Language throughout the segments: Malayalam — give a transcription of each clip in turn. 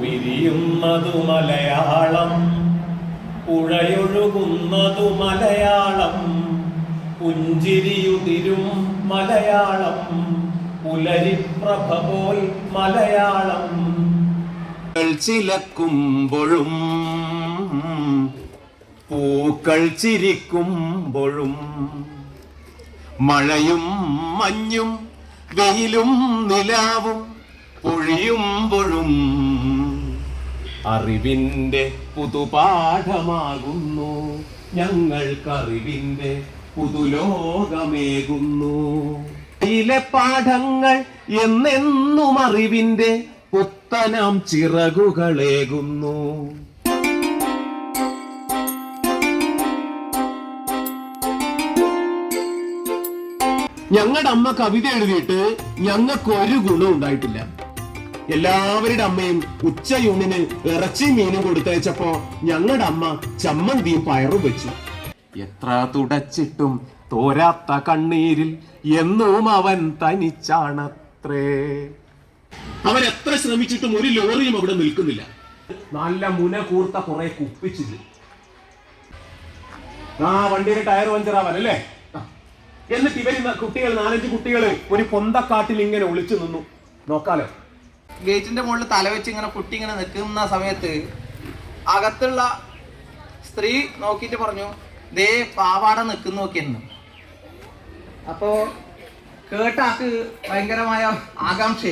വിരിയുന്നതു മലയാളം പുഴയൊഴുകുന്നതു മലയാളം പുഞ്ചിരിയുതിരും മലയാളം പുലരിപ്രഭ പോൽ മലയാളം. ചിലക്കുമ്പോഴും പൂക്കൾ ചിരിക്കുമ്പോഴും മഴയും മഞ്ഞും വെയിലും നിലാവും പൊഴിയുമ്പോഴും അറിവിന്റെ പുതുപാഠമാകുന്നു. ഞങ്ങൾക്കറിവിന്റെ പുതുലോകമേകുന്നു. ചില പാഠങ്ങൾ എന്നെന്നും അറിവിന്റെ പുത്തനാം ചിറകുകളേകുന്നു. ഞങ്ങളുടെ അമ്മ കവിത എഴുതിയിട്ട് ഞങ്ങൾക്ക് ഒരു ഗുണം ഉണ്ടായിട്ടില്ല എല്ലാവരുടെ അമ്മയും ഉച്ചയൂണിന് ഇറച്ചി മീനും കൊടുത്തയച്ചപ്പോ ഞങ്ങളുടെ അമ്മ ചമ്മന്തിയും പയറും വെച്ചു. എത്ര തുടച്ചിട്ടും തോരാത്ത കണ്ണീരിൽ എന്നും അവൻ തനിച്ചാണത്രേ. അവൻ എത്ര ശ്രമിച്ചിട്ടും ഒരു ലോറിയും അവിടെ നിൽക്കുന്നില്ല. നല്ല മുന കൂർത്ത കുറെ കുപ്പിച്ചില്ല ആ വണ്ടിയുടെ ടയർ പഞ്ചറാവാൻ അല്ലേ. എന്നിട്ട് ഇവർ കുട്ടികൾ നാലഞ്ച് കുട്ടികൾ ഒരു പൊന്തക്കാട്ടിൽ ഇങ്ങനെ ഒളിച്ചു നിന്നു. നോക്കാലോ. ഗേറ്റിന്റെ മുകളിൽ തല വെച്ച് ഇങ്ങനെ കുട്ടി ഇങ്ങനെ നിൽക്കുന്ന സമയത്ത് അകത്തുള്ള സ്ത്രീ നോക്കിയിട്ട് പറഞ്ഞു ദേ പാവാട നിൽക്കുന്നു നോക്കിയെന്ന് അപ്പോ കേട്ടാക്ക് ഭയങ്കരമായ ആകാംക്ഷ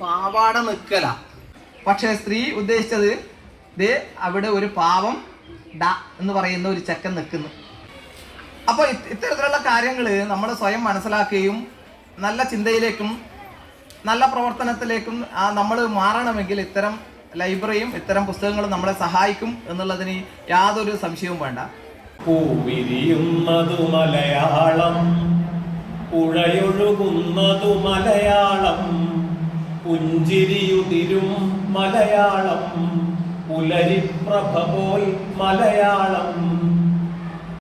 പാവാട നിൽക്കല. പക്ഷെ സ്ത്രീ ഉദ്ദേശിച്ചത് ദേ അവിടെ ഒരു പാവം ഡ എന്ന് പറയുന്ന ഒരു ചെക്കൻ നിൽക്കുന്നു. അപ്പോൾ ഇത്തരത്തിലുള്ള കാര്യങ്ങൾ നമ്മൾ സ്വയം മനസ്സിലാക്കുകയും നല്ല ചിന്തയിലേക്കും നല്ല പ്രവർത്തനത്തിലേക്കും നമ്മൾ മാറണമെങ്കിൽ ഇത്തരം ലൈബ്രറിയും ഇത്തരം പുസ്തകങ്ങളും നമ്മളെ സഹായിക്കും എന്നുള്ളതിന് യാതൊരു സംശയവും വേണ്ട. പൂവിരിയുന്നതു മലയാളം പുഴയൊഴുകുന്നതു മലയാളം പുഞ്ചിരിയുതിരും മലയാളം പുലരിപ്രഭ പോയി മലയാളം.